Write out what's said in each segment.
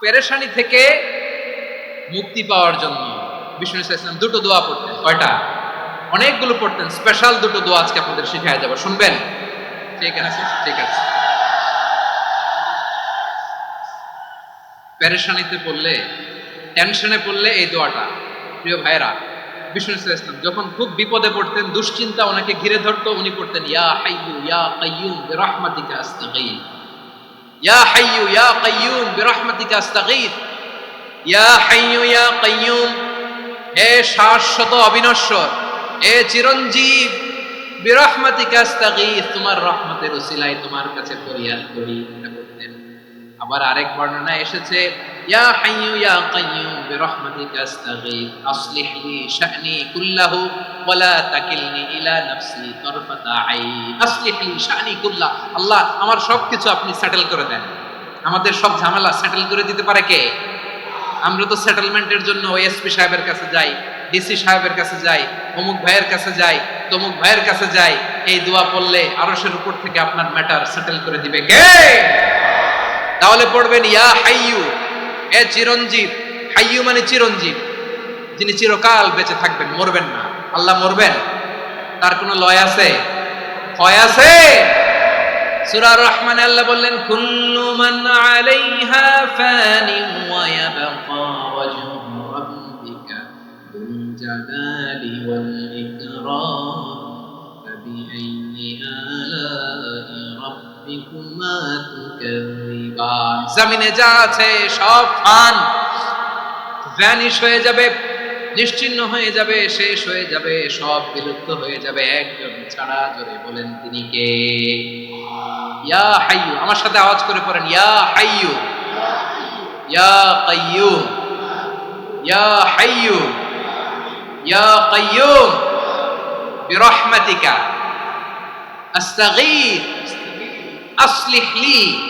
পেরেশানি থেকে মুক্তি পাওয়ার জন্য বিষ্ণু ইসলাম দুটো দোয়া পড়তেন। কয়টা? অনেকগুলো পড়তেন। স্পেশাল দুটো দোয়া আজকে আপনাদের শিখায় যাব। শুনবেন? ঠিক আছে ঠিক আছে। পেরেশানিতে পড়লে, টেনশনে পড়লে এই দোয়াটা। প্রিয় ভাইরা বিষ্ণু ইসলাম যখন খুব বিপদে পড়তেন, দুশ্চিন্তা ওনাকে ঘিরে ধরতো, উনি পড়তেন, ইয়া হাইয়ু ইয়া কাইয়ুম বিরহমাতিকা আস্তাগীথ ইয়া হাইয়ু ইয়া কাইয়ুম বিরহমাতিকা আস্তাগীথ ইয়া হাইয়ু ইয়া কাইয়ুম হে শাশ্বত অবিনশ্বর, হে চিরঞ্জীব বিরহমাতিকা আস্তাগীথ তোমার রহমতের উসিলায় তোমার কাছে ফরিয়াদ করি। এটা বলতেন। আবার আরেক বর্ণনা এসেছে ইয়া হাইয়ু ইয়া কাইয়ুম বিরহমাতিকা আস্তাগীথ আসলিহ লি শা'নি কুল্লাহু ওয়ালা তাকিলনি ইলা নাফসি তরফাতা আইন আসলিহ লি শা'নি কুল্লাহ আল্লাহ, আমার সবকিছু আপনি সেটেল করে দেন। আমাদের সব ঝামেলা সেটেল করে দিতে পারে কে? আমরা তো সেটেলমেন্টের জন্য ওএসপি সাহেবের কাছে যাই ডিসি সাহেবের কাছে যাই, অমুক ভাইয়ের কাছে যাই, তমুক ভাইয়ের কাছে যাই, এই দোয়া পড়লে আরশের উপর থেকে আপনার ম্যাটার সেটেল করে দিবে কে? তাহলে পড়বেন ইয়া হাইয়ু এ চিরঞ্জীব, হাইয়ু মানে চিরঞ্জীব। যিনি চিরকাল বেঁচে থাকবেন, মরবেন না। আল্লাহ মরবেন। তার কোনো লয় আছে? হয় আছে? সূরা রহমান আল্লাহ বললেন, কুল্লু মান আলাইহা ফানি ওয়া ইয়াবকা ওয়াজহু রাব্বিকা যুল জালালি ওয়াল ইকরাম, ফাবিআইয়ি আলাই রাব্বিকুমা জমিনে যা আছে সব ফান ভ্যানিশ হয়ে যাবে নিশ্চিহ্ন হয়ে যাবে, শেষ হয়ে যাবে, সব বিলুপ্ত হয়ে যাবে। একজন ছাড়া জোরে বলেন তিনি কে? ইয়া হাইয়ু, আমার সাথে আওয়াজ করে পড়েন। ইয়া হাইয়ু, ইয়া কাইয়ুম, ইয়া হাইয়ু, ইয়া কাইয়ুম, বিরহমাতিকা। আস্তাগীথ আসলিহ লি।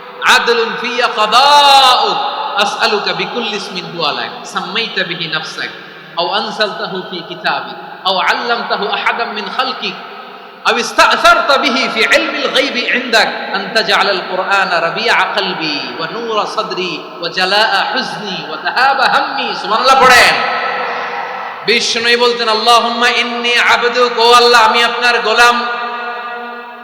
আদলুন ফিয়া কাদাউক আসআলুকা বিকুল্লি ইসমিন হুয়া লাক সাম্মাইতা বিহি নাফসাক আও আনসালতাহু ফি কিতাবিক আও আল্লামতাহু আহাদাম মিন খালকিক أو استأثرت به في علم الغيب عندك أن تجعل القرآن ربيع قلبي ونور صدري وجلاء حزني وذهاب همي سبحان الله পড়েন বিষ্ণুই বলতেন আল্লাহুম্মা ইন্নী আবদুক ও আল্লাহ আমি আপনার গোলাম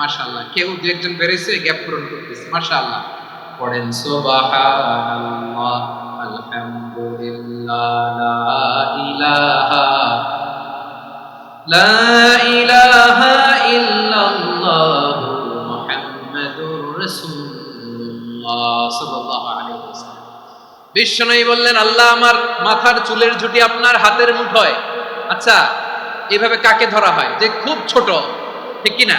মাশাআল্লাহ। কেউ দু একজন বেরিয়েছে গ্যাপ পূরণ করতেছে, মাশাআল্লাহ। পড়েন, সুবহানাল্লাহ, আলহামদুলিল্লাহ, লা ইলাহা লা ইলাহা ইল্লাল্লাহ, মুহাম্মাদুর রাসূলুল্লাহ সাল্লাল্লাহু আলাইহি ওয়াসাল্লাম। বিশ্বনবী বললেন, আল্লাহ আমার মাথার চুলের ঝুটি আপনার হাতের মুঠোয়। আচ্ছা এভাবে কাকে ধরা হয়? যে খুব ছোট, ঠিক কি না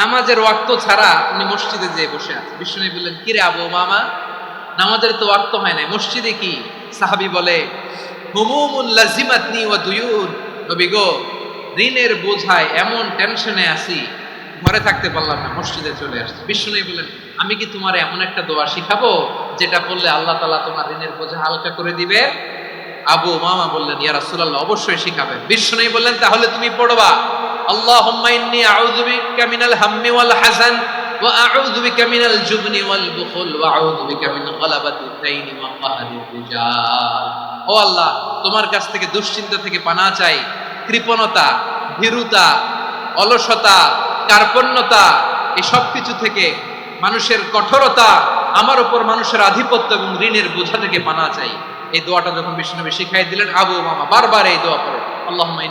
নামাজের ওয়াক্ত ছাড়া উনি মসজিদে যেয়ে বসে আছে বিষ্ণু বললেন, কিরে আবু উমামা নামাজের তো ওয়াক্ত হয় নাই। মসজিদে কি? সাহাবী বলে ঋণের বোঝায় এমন টেনশনে আছি, ঘরে থাকতে পারলাম না, মসজিদে চলে আসছে। বিষ্ণু বললেন, আমি কি তোমার এমন একটা দোয়া শিখাবো, যেটা বললে আল্লাহ তালা তোমার ঋণের বোঝা হালকা করে দিবে? আবু মামা বললেন, ইয়া রাসূলুল্লাহ, অবশ্যই শিখাবেন বিষ্ণু বললেন, তাহলে তুমি পড়বা। আল্লাহুম্মা ইন্নী আউযু বিকা মিনাল হাম্মি ওয়াল হাসান ওয়া আউযু বিকা মিনাল জুবনি ওয়াল বুখল ওয়া আউযু বিকা মিন ও আল্লাহ, তোমার কাছ থেকে দুশ্চিন্তা থেকে পানা চাই। কৃপণতা, ভীরুতা, অলসতা, কার্পণ্যতা এই সব কিছু থেকে মানুষের কঠোরতা, আমার উপর মানুষের আধিপত্য এবং ঋণের বোঝা থেকে পানা চাই। এই দোয়াটা যখন বিষ্ণুনবী শিখাই দিলেন, আবু মামা বারবার এই দোয়া পড়ে। আল্লাহুম্মা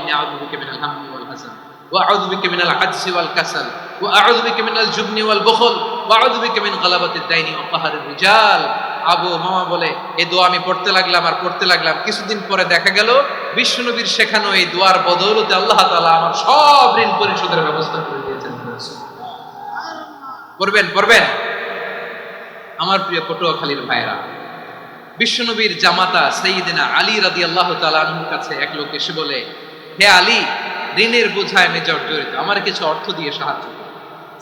বিকা মিনাল জুবনি ওয়াল বুখল ওয়া আউযু বিকা মিন গালাবাতিদ দাইনি ওয়া কাহরির রিজাল। আবু মামা বলে এই দোয়া আমি পড়তে লাগলাম আর পড়তে লাগলাম। কিছুদিন পরে দেখা গেল বিষ্ণুনবীর শেখানো এই দোয়ার বদৌলতে আল্লাহ তাআলা আমার সব ঋণ পরিশোধের ব্যবস্থা করে দিয়েছেন। আমার প্রিয় পটুয়াখালীর ভাইরা বিশ্বনবীর জামাতা সঈদিনা আলী রাদি আল্লাহ তালুর কাছে এক লোক এসে বলে হে আলী ঋণের বোঝায় আমি জর্জরিত আমার কিছু অর্থ দিয়ে সাহায্য করো।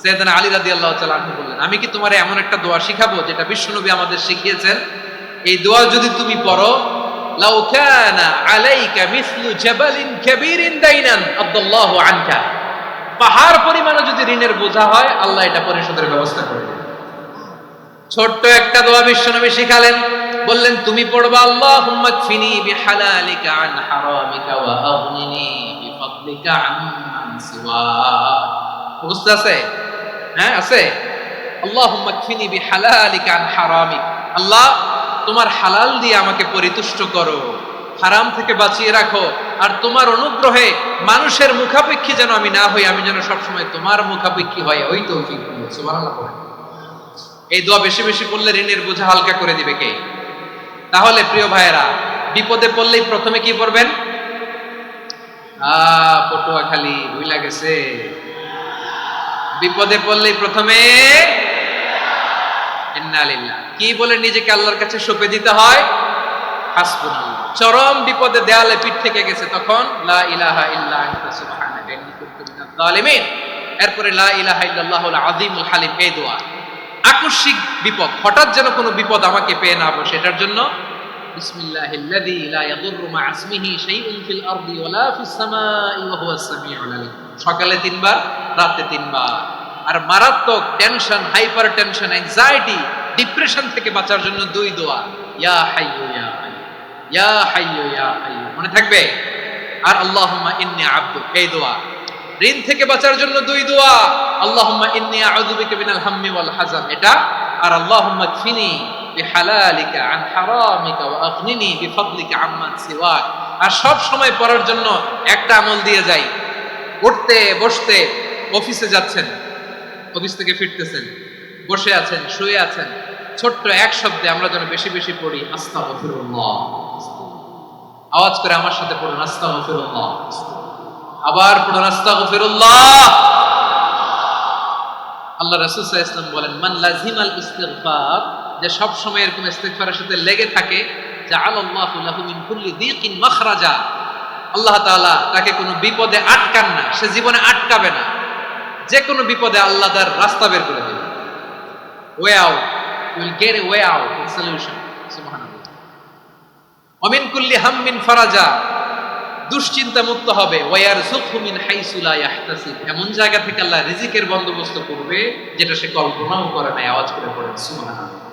সৈয়দানা আলী রাদি আল্লাহ তালু বললেন, আমি কি তোমার এমন একটা দোয়া শিখাবো যেটা বিশ্বনবী আমাদের শিখিয়েছেন? এই দোয়া যদি তুমি পড়ো, লাউ কানা আলাইকা মিসলু জাবালিন কাবীরিন দাইনান আনকা। পাহাড় পরিমাণে যদি ঋণের বোঝা হয়, আল্লাহ এটা পরিশোধের ব্যবস্থা ছোট্ট একটা দোয়া বিশ্বনবী শিখালেন। বললেন, তুমি পড়বা, আল্লাহুম্মা কফিনি বিহালালিকা আন হারামিকা ওয়া আগনিনি। হ্যাঁ আল্লাহ, তোমার হালাল দিয়ে আমাকে পরিতুষ্ট করো। হারাম থেকে বাঁচিয়ে রাখো। আর তোমার অনুগ্রহে মানুষের মুখাপেক্ষী যেন আমি না হই, আমি যেন সবসময় তোমার মুখাপেক্ষী হয় ওই সুবহানাল্লাহ এই দোয়া বেশি বেশি করলে ঋণের বোঝা হালকা করে দিবে কে? তাহলে প্রিয় ভাইয়েরা, বিপদে পড়লেই প্রথমে কি পড়বেন? আহ পটুয়া খালি ভুইলা গেছে? বিপদে পড়লে প্রথমে কি বলে নিজেকে আল্লাহর কাছে সঁপে দিতে হয়? চরম বিপদে দেয়ালে পিঠ থেকে গেছে তখন, লা ইলাহা ইল্লা এরপরে লা ইলাহা ইল্লাল্লাহুল আযীমুল হালিম এই দোয়া। আকস্মিক বিপদ, হঠাৎ যেন কোনো বিপদ আমাকে পেয়ে না বসে, এটার জন্য বিসমিল্লাহিল্লাযী লা ইয়াদুররু মা ইসমিহি শাইউন ফিল আরদি ওয়ালা ফিস সামাই ওয়া হুয়াস সামিউল আলীম। সকালে তিনবার, রাতে তিনবার। আর মারাত্মক tension hypertension anxiety depression থেকে বাঁচার জন্য দুই দোয়া। ইয়া হাইয়ু, ইয়া ইয়া হাইয়ু ইয়া হাইয়ু। মনে থাকবে? আর আল্লাহুম্মা ইন্নী আবদুক এই দোয়া। ঋণ থেকে বাঁচার জন্য দুই দোয়া। আল্লাহুম্মা ইন্নী আউযু বিকা মিনাল হাম্মি ওয়াল হাজান এটা। আর আল্লাহুম্মা কফিনি বিহালালিকা, আন হারামিকা ওয়া আগনিনি বিফadলিকা আম্মান আর সব সময় পড়ার জন্য একটা আমল দিয়ে যাই। উঠতে, বসতে, অফিসে যাচ্ছেন, অফিস থেকে ফিরতেছেন, বসে আছেন, শুয়ে আছেন। ছোট্ট এক শব্দে আমরা যেন বেশি বেশি পড়ি, আস্তাগফিরুল্লাহ। আওয়াজ করে আমার সাথে পড়ুন, আস্তাগফিরুল্লাহ। আবার পড়ুন, আস্তাগফিরুল্লাহ। আল্লাহ রাসূল সাল্লাল্লাহু আলাইহি ওয়াসাল্লাম বলেন, মান লাজিমাল ইস্তিগফার যে সব সময় এরকম ইস্তিগফারের সাথে লেগে থাকে মিন কুল্লি আল্লাহ তাআলা তাকে কোনো বিপদে আটকান না, সে জীবনে আটকাবে না। যে কোনো বিপদে আল্লাহ তার রাস্তা বের করে দেবে way out will get a way out solution অমিন কুল্লি ফারাজা দুশ্চিন্তা মুক্ত হবে ওয়ার হাইসুলা এমন জায়গা থেকে আল্লাহ রিজিকের বন্দোবস্ত করবে যেটা সে কল্পনাও করে না আওয়াজ করে পড়ে, সুবহানাল্লাহ।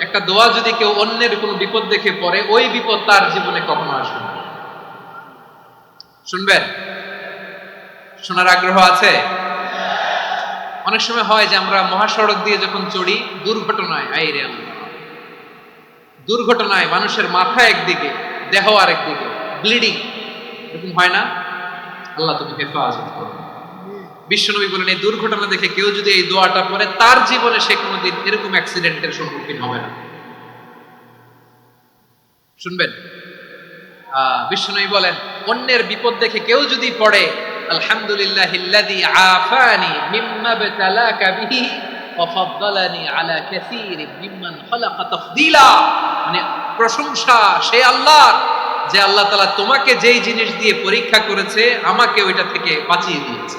একটা দোয়া যদি কেউ অন্যের কোনো বিপদ দেখে পড়ে, ওই বিপদ তার জীবনে কখনো আসবে শুনবেন? শোনার আগ্রহ আছে? অনেক সময় হয় যে আমরা মহাসড়ক দিয়ে যখন চড়ি, দুর্ঘটনায় আইরে দুর্ঘটনায় মানুষের মাথা একদিকে, দেহ আরেকদিকে ব্লিডিং এরকম হয় না? আল্লাহ তুমি হেফাজত করো। বিশ্বনবী বলেন, এই দুর্ঘটনা দেখে কেউ যদি এই দোয়াটা পড়ে, তার জীবনে সে কোনোদিন এরকম অ্যাক্সিডেন্টের সম্মুখীন হবে না। শুনবেন বিশ্বনবী বলেন, অন্যের বিপদ দেখে কেউ যদি পড়ে, আলহামদুলিল্লাহ আফানি মিম্মা বতালাকা বিহি আলা মিম্মান খালাকা মানে প্রশংসা, সে আল্লাহর, যে আল্লাহ তাআলা তোমাকে যেই জিনিস দিয়ে পরীক্ষা করেছে, আমাকে ওইটা থেকে বাঁচিয়ে দিয়েছে।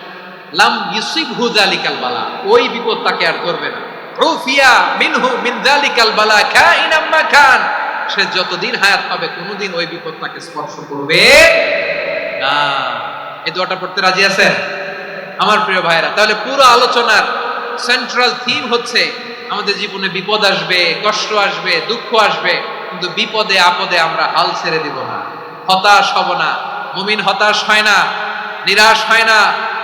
লাম ইউসিব হু জালিকাল বালা। ওই বিপদ তাকে আর ধরবে না। রুফিয়া মিনহু মিন জালিকাল বালা খাইনাম মা খান সে যতদিন হায়াত পাবে, কোনোদিন ওই বিপদ তাকে স্পর্শ করবে না। এই দোয়াটা পড়তে রাজি আছেন আমার প্রিয় ভাইরা তাহলে পুরো আলোচনার সেন্ট্রাল থিম হচ্ছে, আমাদের জীবনে বিপদ আসবে, কষ্ট আসবে, দুঃখ আসবে, কিন্তু বিপদে আপদে আমরা হাল ছেড়ে দিব না। হতাশ হব না। মুমিন হতাশ হয় না, নিরাশ হয় না।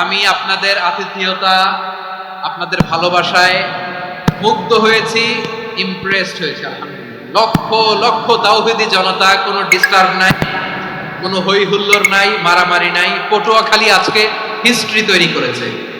আমি আপনাদের আতিথেয়তা, আপনাদের ভালোবাসায় মুগ্ধ হয়েছি ইমপ্রেসড হয়েছি লক্ষ লক্ষ তাওহিদি জনতা, কোনো ডিস্টার্ব নাই, কোনো হৈ হুল্লোর নাই, মারামারি নাই, পটুয়াখালী আজকে হিস্ট্রি তৈরি করেছে।